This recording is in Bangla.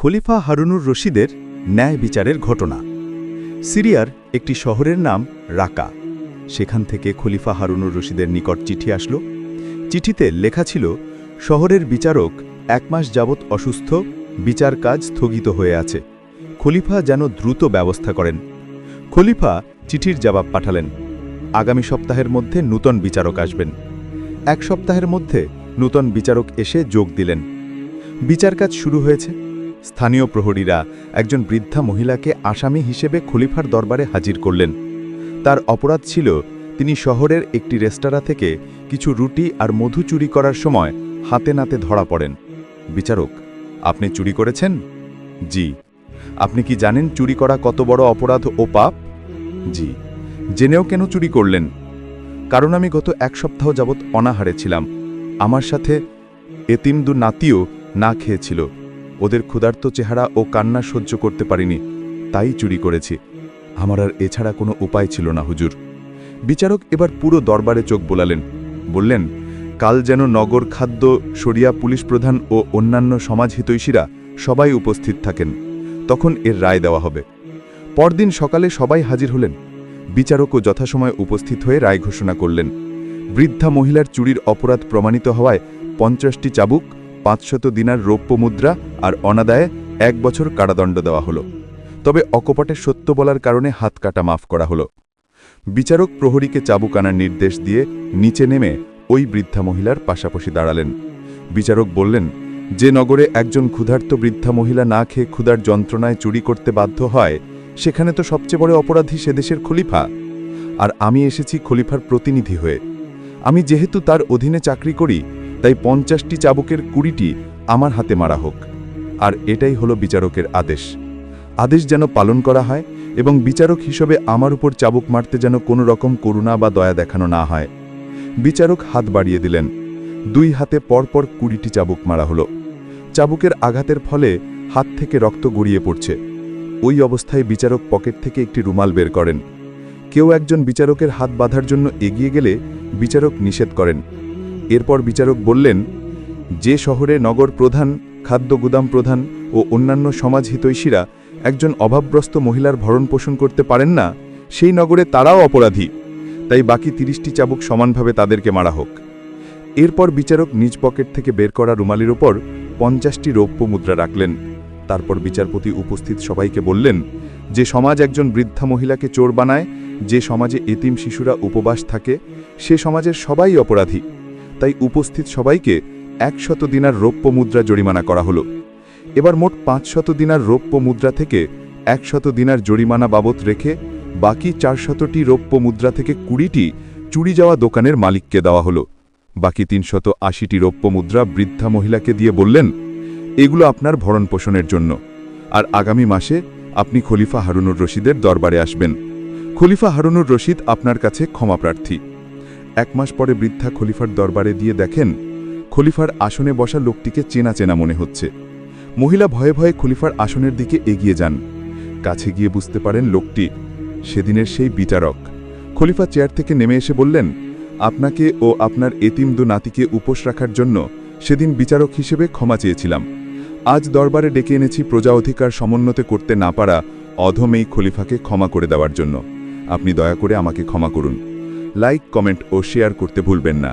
খলিফা হারুনুর রশিদের ন্যায় বিচারের ঘটনা। সিরিয়ার একটি শহরের নাম রাকা। সেখান থেকে খলিফা হারুনুর রশিদের নিকট চিঠি আসলো। চিঠিতে লেখা ছিল, শহরের বিচারক এক মাস যাবৎ অসুস্থ, বিচার কাজ স্থগিত হয়ে আছে। খলিফা যেন দ্রুত ব্যবস্থা করেন। খলিফা চিঠির জবাব পাঠালেন, আগামী সপ্তাহের মধ্যে নূতন বিচারক আসবেন। এক সপ্তাহের মধ্যে নূতন বিচারক এসে যোগ দিলেন। বিচার কাজ শুরু হয়েছে। স্থানীয় প্রহরীরা একজন বৃদ্ধা মহিলাকে আসামি হিসেবে খলিফার দরবারে হাজির করলেন। তার অপরাধ ছিল, তিনি শহরের একটি রেস্তোরাঁ থেকে কিছু রুটি আর মধু চুরি করার সময় হাতে নাতে ধরা পড়েন। বিচারক, আপনি চুরি করেছেন? জি। আপনি কি জানেন চুরি করা কত বড় অপরাধ ও পাপ? জি। জেনেও কেন চুরি করলেন? কারণ আমি গত এক সপ্তাহ যাবৎ অনাহারে ছিলাম। আমার সাথে এতিম দু নাতিও না খেয়েছিল। ওদের ক্ষুধার্ত চেহারা ও কান্না সহ্য করতে পারিনি, তাই চুরি করেছি। আমার আর এছাড়া কোনো উপায় ছিল না, হুজুর। বিচারক এবার পুরো দরবারে চোখ বোলালেন। বললেন, কাল যেন নগর খাদ্য সরিয়া পুলিশ প্রধান ও অন্যান্য সমাজহিতৈষীরা সবাই উপস্থিত থাকেন। তখন এর রায় দেওয়া হবে। পরদিন সকালে সবাই হাজির হলেন। বিচারকও যথাসময়ে উপস্থিত হয়ে রায় ঘোষণা করলেন। বৃদ্ধা মহিলার চুরির অপরাধ প্রমাণিত হওয়ায় পঞ্চাশটি চাবুক পাঁচশত দিনার রৌপ্য মুদ্রা আর অনাদায়ে এক বছর কারাদণ্ড দেওয়া হলো। তবে অকপটে সত্য বলার কারণে হাত কাটা মাফ করা হলো। বিচারক প্রহরীকে চাবুক আনার নির্দেশ দিয়ে নিচে নেমে ওই বৃদ্ধা মহিলার পাশাপাশি দাঁড়ালেন। বিচারক বললেন, যে নগরে একজন ক্ষুধার্ত বৃদ্ধা মহিলা না খেয়ে ক্ষুধার যন্ত্রণায় চুরি করতে বাধ্য হয়, সেখানে তো সবচেয়ে বড় অপরাধী সে দেশের খলিফা। আর আমি এসেছি খলিফার প্রতিনিধি হয়ে। আমি যেহেতু তার অধীনে চাকরি করি তাই পঞ্চাশটি চাবুকের কুড়িটি আমার হাতে মারা হোক। আর এটাই হলো বিচারকের আদেশ। আদেশ যেন পালন করা হয় এবং বিচারক হিসেবে আমার উপর চাবুক মারতে যেন কোনো রকম করুণা বা দয়া দেখানো না হয়। বিচারক হাত বাড়িয়ে দিলেন। দুই হাতে পরপর কুড়িটি চাবুক মারা হলো। চাবুকের আঘাতের ফলে হাত থেকে রক্ত গড়িয়ে পড়ছে। ওই অবস্থায় বিচারক পকেট থেকে একটি রুমাল বের করেন। কেউ একজন বিচারকের হাত বাঁধার জন্য এগিয়ে গেলে বিচারক নিষেধ করেন। এরপর বিচারক বললেন, যে শহরে নগর প্রধান, খাদ্য গুদাম প্রধান ও অন্যান্য সমাজ হিতৈষীরা একজন অভাবগ্রস্ত মহিলার ভরণ পোষণ করতে পারেন না, সেই নগরে তারাও অপরাধী। তাই বাকি তিরিশটি চাবুক সমানভাবে তাদেরকে মারা হোক। এরপর বিচারক নিজ পকেট থেকে বের করা রুমালির ওপর পঞ্চাশটি রৌপ্য মুদ্রা রাখলেন। তারপর বিচারপতি উপস্থিত সবাইকে বললেন, যে সমাজ একজন বৃদ্ধা মহিলাকে চোর বানায়, যে সমাজে এতিম শিশুরা উপবাস থাকে, সে সমাজের সবাই অপরাধী। তাই উপস্থিত সবাইকে একশত দিনার রৌপ্য মুদ্রা জরিমানা করা হলো। এবার মোট পাঁচশত দিনার রৌপ্য মুদ্রা থেকে একশত দিনার জরিমানা বাবদ রেখে বাকি চারশতটি রৌপ্য মুদ্রা থেকে কুড়িটি চুরি যাওয়া দোকানের মালিককে দেওয়া হলো। বাকি তিনশত আশিটি রৌপ্য মুদ্রা বৃদ্ধা মহিলাকে দিয়ে বললেন, এগুলো আপনার ভরণ পোষণের জন্য। আর আগামী মাসে আপনি খলিফা হারুনুর রশিদের দরবারে আসবেন। খলিফা হারুনুর রশিদ আপনার কাছে ক্ষমাপ্রার্থী এক মাস পরে বৃদ্ধা খলিফার দরবারে দিয়ে দেখেন, খলিফার আসনে বসা লোকটিকে চেনা চেনা মনে হচ্ছে। মহিলা ভয়ে ভয়ে খলিফার আসনের দিকে এগিয়ে যান। কাছে গিয়ে বুঝতে পারেন লোকটি সেদিনের সেই বিচারক খলিফা চেয়ার থেকে নেমে এসে বললেন, আপনাকে ও আপনার এতিম দু নাতিকে উপোস রাখার জন্য সেদিন বিচারক হিসেবে ক্ষমা চেয়েছিলাম। আজ দরবারে ডেকে এনেছি প্রজা অধিকার সমুন্নতে করতে না পারা অধম এই খলিফাকে ক্ষমা করে দেওয়ার জন্য। আপনি দয়া করে আমাকে ক্ষমা করুন। লাইক কমেন্ট ও শেয়ার করতে ভুলবেন না।